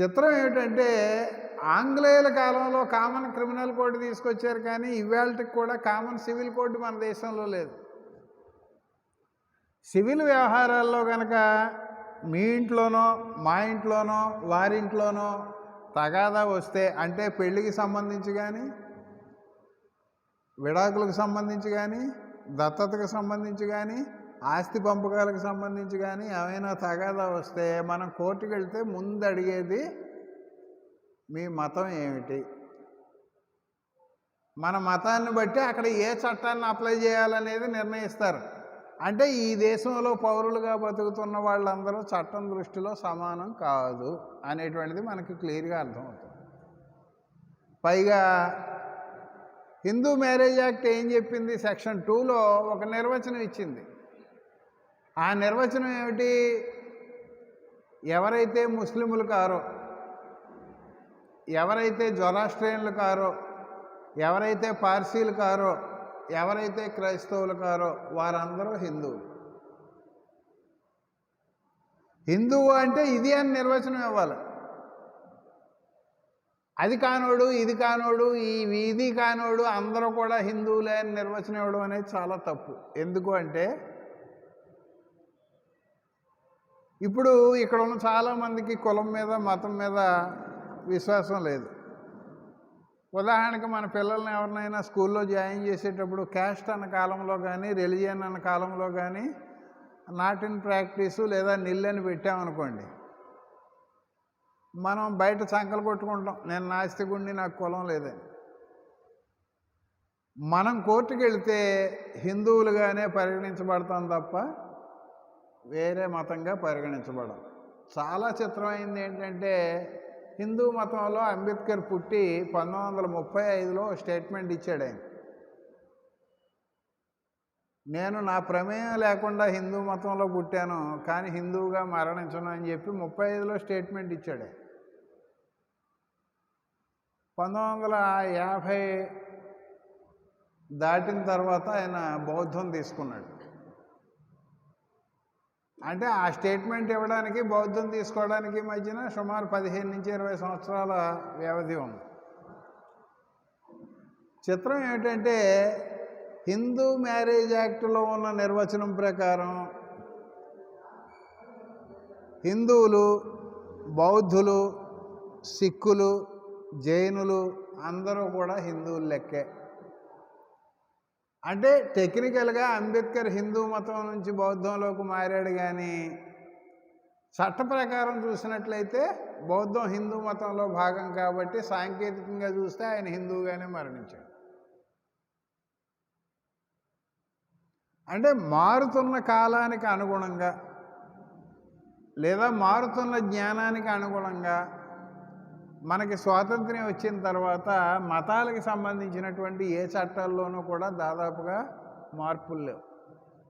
చిత్రం ఏమిటంటే ఆంగ్లేయుల కాలంలో కామన్ క్రిమినల్ కోడ్ తీసుకొచ్చారు కానీ ఇవాళకి కూడా కామన్ సివిల్ కోడ్ మన దేశంలో లేదు. సివిల్ వ్యవహారాల్లో కనుక మీ ఇంట్లోనో మా ఇంట్లోనో వారింట్లోనో తగాదా వస్తే అంటే పెళ్ళికి సంబంధించి కానీ విడాకులకు సంబంధించి కానీ దత్తతకు సంబంధించి కానీ ఆస్తి పంపకాలకు సంబంధించి కానీ ఏమైనా తగాదా వస్తే మనం కోర్టుకు వెళ్తే ముందు అడిగేది మీ మతం ఏమిటి? మన మతాన్ని బట్టి అక్కడ ఏ చట్టాన్ని అప్లై చేయాలనేది నిర్ణయిస్తారు. అంటే ఈ దేశంలో పౌరులుగా బతుకుతున్న వాళ్ళందరూ చట్టం దృష్టిలో సమానం కాదు అనేటువంటిది మనకి క్లియర్గా అర్థమవుతుంది. పైగా హిందూ మ్యారేజ్ యాక్ట్ ఏం చెప్పింది? సెక్షన్ టూలో ఒక నిర్వచనం ఇచ్చింది. ఆ నిర్వచనం ఏమిటి? ఎవరైతే ముస్లిములు కారో ఎవరైతే జొరాస్ట్రియన్లు కారో ఎవరైతే పార్సీలు కారో ఎవరైతే క్రైస్తవులు కారో వారందరూ హిందువులు హిందువు అంటే ఇది అని నిర్వచనం ఇవ్వాలి. అది కానోడు ఇది కానోడు ఈ వీధి కానోడు అందరూ కూడా హిందువులే అని నిర్వచనం ఇవ్వడం అనేది చాలా తప్పు. ఎందుకు అంటే ఇప్పుడు ఇక్కడ ఉన్న చాలామందికి కులం మీద మతం మీద విశ్వాసం లేదు. ఉదాహరణకి మన పిల్లల్ని ఎవరినైనా స్కూల్లో జాయిన్ చేసేటప్పుడు క్యాస్ట్ అన్న కాలంలో కానీ రిలిజియన్ అన్న కాలంలో కానీ నాట్ ఇన్ ప్రాక్టీసు లేదా నిల్లని పెట్టామనుకోండి. మనం బయట సంకలు కొట్టుకుంటాం నేను నాస్తికుండి నాకు కులం లేదని. మనం కోర్టుకు వెళితే హిందువులుగానే పరిగణించబడతాం తప్ప వేరే మతంగా పరిగణించబడం చాలా చిత్రమైంది ఏంటంటే హిందూ మతంలో అంబేద్కర్ పుట్టి పంతొమ్మిది వందల ముప్పై ఐదులో స్టేట్మెంట్ ఇచ్చాడు ఆయన. నేను నా ప్రమేయం లేకుండా హిందూ మతంలో పుట్టాను కానీ హిందువుగా మరణించను అని చెప్పి ముప్పై ఐదులో స్టేట్మెంట్ ఇచ్చాడు పంతొమ్మిది వందల యాభై దాటిన తర్వాత ఆయన బౌద్ధం తీసుకున్నాడు. అంటే ఆ స్టేట్మెంట్ ఇవ్వడానికి బౌద్ధం తీసుకోవడానికి మధ్యన సుమారు పదిహేను నుంచి ఇరవై సంవత్సరాల వ్యవధి ఉంది. చిత్రం ఏమిటంటే హిందూ మ్యారేజ్ యాక్ట్లో ఉన్న నిర్వచనం ప్రకారం హిందువులు బౌద్ధులు సిక్కులు జైనులు అందరూ కూడా హిందువులు లెక్కే. అంటే టెక్నికల్గా అంబేద్కర్ హిందూ మతం నుంచి బౌద్ధంలోకి మారాడు కానీ చట్ట ప్రకారం చూసినట్లయితే బౌద్ధం హిందూ మతంలో భాగం కాబట్టి సాంకేతికంగా చూస్తే ఆయన హిందువుగానే మరణించాడు. అంటే మారుతున్న కాలానికి అనుగుణంగా లేదా మారుతున్న జ్ఞానానికి అనుగుణంగా మనకి స్వాతంత్ర్యం వచ్చిన తర్వాత మతాలకు సంబంధించినటువంటి ఏ చట్టాల్లోనూ కూడా దాదాపుగా మార్పులు లేవు.